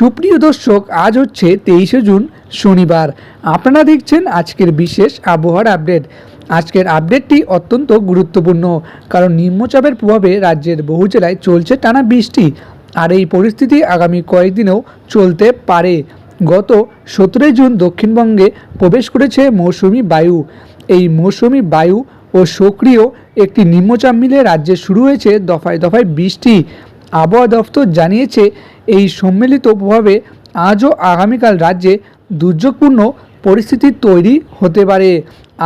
সুপ্রিয় দর্শক, আজ হচ্ছে তেইশে জুন, শনিবার। আপনারা দেখছেন আজকের বিশেষ আবহাওয়ার আপডেট। আজকের আপডেটটি অত্যন্ত গুরুত্বপূর্ণ, কারণ নিম্নচাপের প্রভাবে রাজ্যের বহু জেলায় চলছে টানা বৃষ্টি, আর এই পরিস্থিতি আগামী কয়েকদিনেও চলতে পারে। গত সতেরোই জুন দক্ষিণবঙ্গে প্রবেশ করেছে মৌসুমি বায়ু। এই মৌসুমি বায়ু ও সক্রিয় একটি নিম্নচাপ মিলে রাজ্যে শুরু হয়েছে দফায় দফায় বৃষ্টি। আবহাওয়া দফতর জানিয়েছে এই সম্মিলিত প্রভাবে আজও আগামীকাল রাজ্যে দুর্যোগপূর্ণ পরিস্থিতি তৈরি হতে পারে।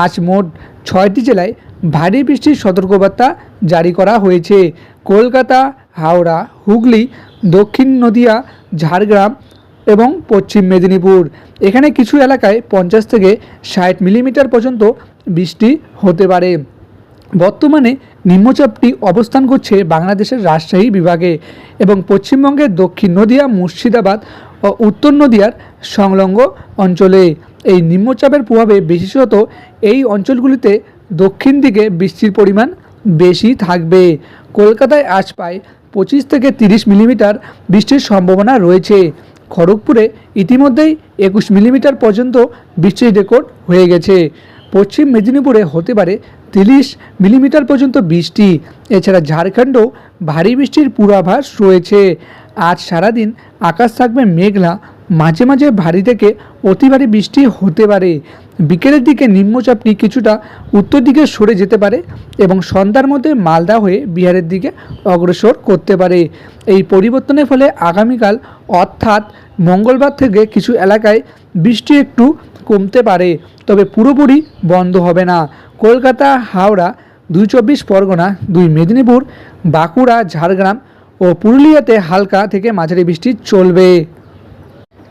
আজ মোট ছয়টি জেলায় ভারী বৃষ্টির সতর্কবার্তা জারি করা হয়েছে। কলকাতা, হাওড়া, হুগলি, দক্ষিণ নদিয়া, ঝাড়গ্রাম এবং পশ্চিম মেদিনীপুর। এখানে কিছু এলাকায় পঞ্চাশ থেকে ষাট মিলিমিটার পর্যন্ত বৃষ্টি হতে পারে। বর্তমানে নিম্নচাপটি অবস্থান করছে বাংলাদেশের রাজশাহী বিভাগে এবং পশ্চিমবঙ্গের দক্ষিণ নদিয়া, মুর্শিদাবাদ ও উত্তর নদিয়ার সংলগ্ন অঞ্চলে। এই নিম্নচাপের প্রভাবে বিশেষত এই অঞ্চলগুলিতে দক্ষিণ দিকে বৃষ্টির পরিমাণ বেশি থাকবে। কলকাতায় আজ প্রায় পঁচিশ থেকে তিরিশ মিলিমিটার বৃষ্টির সম্ভাবনা রয়েছে। খড়গপুরে ইতিমধ্যেই একুশ মিলিমিটার পর্যন্ত বৃষ্টির রেকর্ড হয়ে গেছে। পশ্চিম মেদিনীপুরে হতে পারে তিরিশ মিলিমিটার পর্যন্ত বৃষ্টি। এছাড়া ঝাড়খণ্ডেও ভারী বৃষ্টির পূর্বাভাস রয়েছে। আজ সারাদিন আকাশ থাকবে মেঘলা, মাঝে মাঝে ভারী থেকে অতি ভারী বৃষ্টি হতে পারে। বিকেলের দিকে নিম্নচাপটি কিছুটা উত্তর দিকে সরে যেতে পারে এবং সন্ধ্যার মধ্যে মালদা হয়ে বিহারের দিকে অগ্রসর করতে পারে। এই পরিবর্তনের ফলে আগামীকাল অর্থাৎ মঙ্গলবার থেকে কিছু এলাকায় বৃষ্টি একটু কমতে পারে, তবে পুরোপুরি বন্ধ হবে না। কলকাতা, হাওড়া, দুই চব্বিশ পরগনা, দুই মেদিনীপুর, বাঁকুড়া, ঝাড়গ্রাম ও পুরুলিয়াতে হালকা থেকে মাঝারি বৃষ্টি চলবে।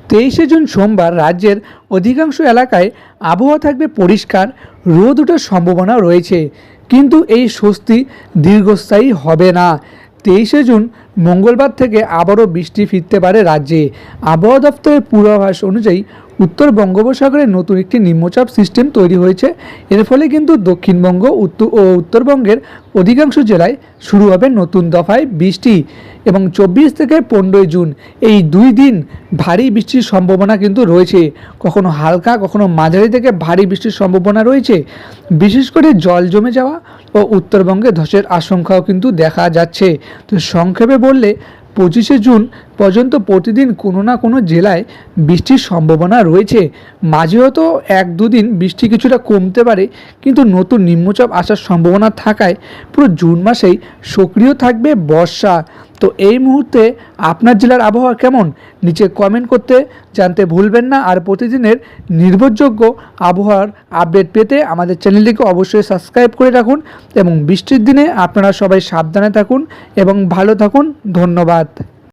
তেইশে জুন সোমবার রাজ্যের অধিকাংশ এলাকায় আবহাওয়া থাকবে পরিষ্কার, রোদ ওঠার সম্ভাবনা রয়েছে। কিন্তু এই স্বস্তি দীর্ঘস্থায়ী হবে না। তেইশে জুন মঙ্গলবার থেকে আবারও বৃষ্টি ফিরতে পারে রাজ্যে। আবহাওয়া দপ্তরের পূর্বাভাস অনুযায়ী উত্তর বঙ্গোপসাগরে নতুন একটি নিম্নচাপ সিস্টেম তৈরি হয়েছে। এর ফলে কিন্তু দক্ষিণবঙ্গ উত্তর ও উত্তরবঙ্গের অধিকাংশ জেলায় শুরু হবে নতুন দফায় বৃষ্টি এবং চব্বিশ থেকে পনেরোই জুন এই দুই দিন ভারী বৃষ্টির সম্ভাবনা কিন্তু রয়েছে। কখনো হালকা, কখনো মাঝারি থেকে ভারী বৃষ্টির সম্ভাবনা রয়েছে। বিশেষ করে জল জমে যাওয়া ও উত্তরবঙ্গে ধসের আশঙ্কাও কিন্তু দেখা যাচ্ছে। তো সংক্ষেপে বললে পঁচিশে জুন পর্যন্ত প্রতিদিন কোনো না কোনো জেলায় বৃষ্টির সম্ভাবনা রয়েছে। মাঝেও তো এক দুদিন বৃষ্টি কিছুটা কমতে পারে, কিন্তু নতুন নিম্নচাপ আসার সম্ভাবনা থাকায় পুরো জুন মাসেই সক্রিয় থাকবে বর্ষা। তো এই মুহূর্তে আপনার জেলার আবহাওয়া কেমন? নিচে কমেন্ট করতে জানতে ভুলবেন না। আর প্রতিদিনের নির্ভরযোগ্য আবহাওয়ার আপডেট পেতে আমাদের চ্যানেলটিকে অবশ্যই সাবস্ক্রাইব করে রাখুন এবং বৃষ্টির দিনে আপনারা সবাই সাবধানে থাকুন এবং ভালো থাকুন। ধন্যবাদ।